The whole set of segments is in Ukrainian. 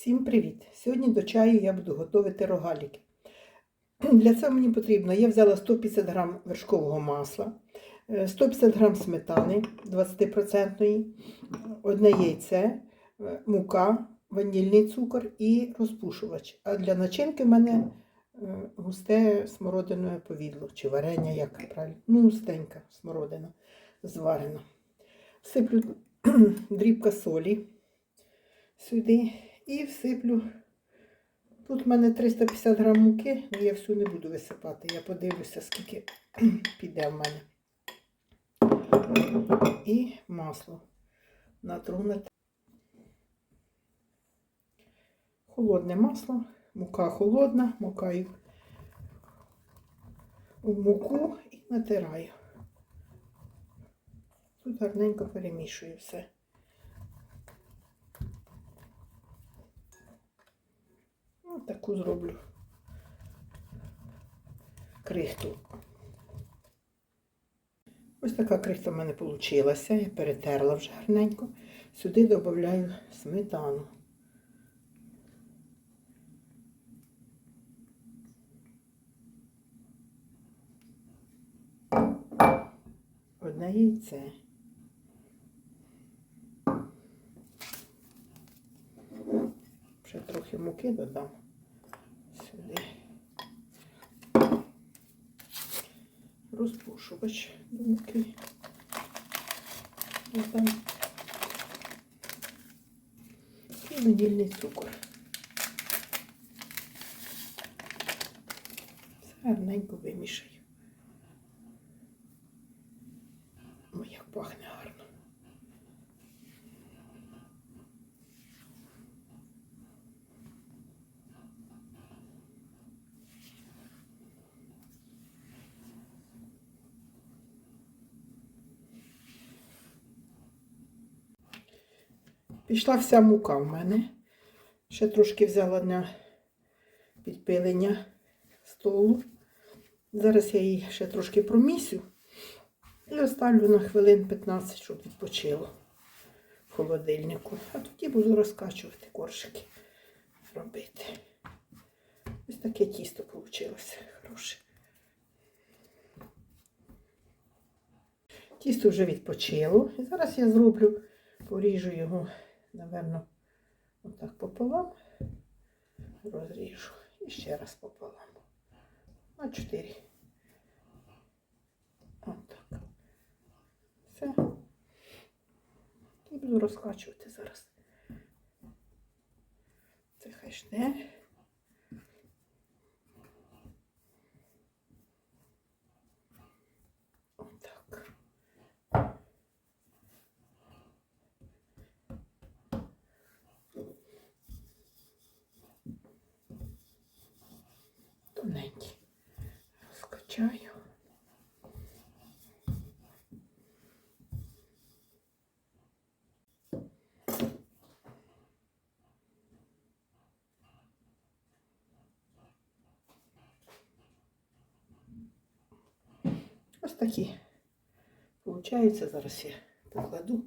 Всім привіт! Сьогодні до чаю я буду готувати рогаліки. Для цього мені потрібно, я взяла 150 г вершкового масла, е, 150 г сметани 20%, одне яйце, е, мука, ванільний цукор і розпушувач. А для начинки в мене е, густе смородинове повідло, чи варення, як правильно. Ну, густенька смородина зварена. Всиплю дрібка солі сюди і всиплю. Тут в мене 350 грам муки, але я всю не буду висипати. Я подивлюся, скільки піде в мене. І масло натру на холодне масло, мука холодна, мукаю у муку і натираю. Тут гарненько перемішую все. Таку зроблю крихту. Ось така крихта в мене вийшла. Я перетерла вже гарненько. Сюди додаю сметану. Одне яйце. Ще трохи муки додам сюди. Розпушувач думки. муки. Додам. І ванільний цукор. Все гарненько вимішаю. Пішла вся мука в мене. Ще трошки взяла на підпилення столу. Зараз я її ще трошки промісю і оставлю на хвилин 15, щоб відпочило в холодильнику. А тоді буду розкачувати коржики робити. Ось таке тісто вийшло хороше. Тісто вже відпочило. І зараз я зроблю, поріжу його, напевно, отак пополам. Розріжу. І ще раз пополам. На 4. Отак. Все. І буду розкачувати зараз. Це хай Розкачаю. Ось такі. Получається, зараз я покладу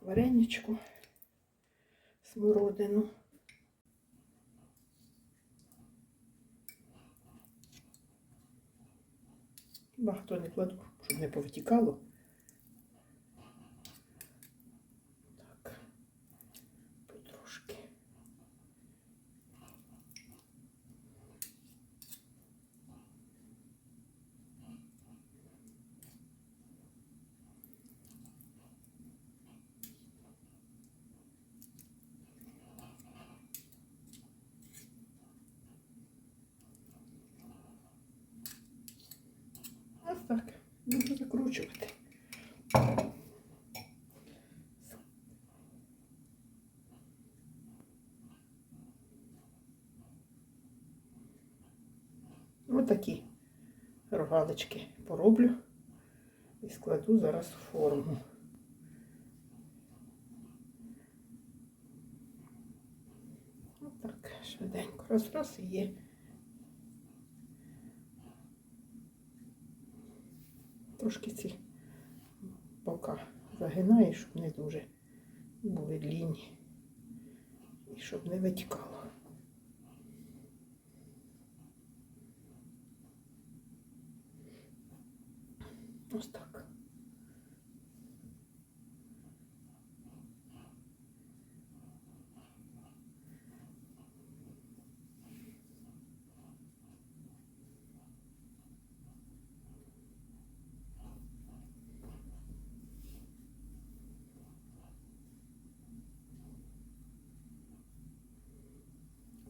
вареничку, смородину. Багато не кладу, щоб не повтікало. Так, потрошки. Ось так. Буду закручувати. Ось такі рогалички пороблю і складу зараз форму. Ось так, швиденько. Раз, раз і є. Трошки ці бока загинаю, щоб не дуже були длінні. І щоб не витікало. Ось так.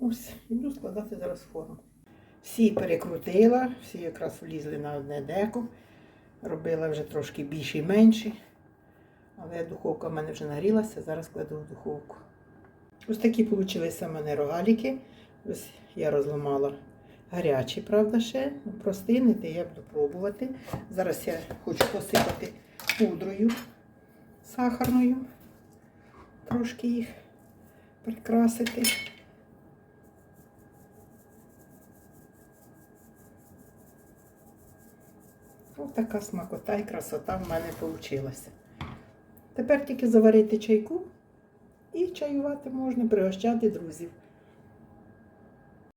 Ось, іду складати зараз форму. Всі перекрутила, всі якраз влізли на одне деко. Робила вже трошки більше і менше. Але духовка в мене вже нагрілася, зараз кладу в духовку. Ось такі получилися в мене рогаліки. Ось я розламала гарячі, правда, ще. Ну, Простинити, я буду пробувати. Зараз я хочу посипати пудрою сахарною. Трошки їх прикрасити. Ось така смакота і красота в мене вийшла. Тепер тільки заварити чайку і чаювати можна, пригощати друзів.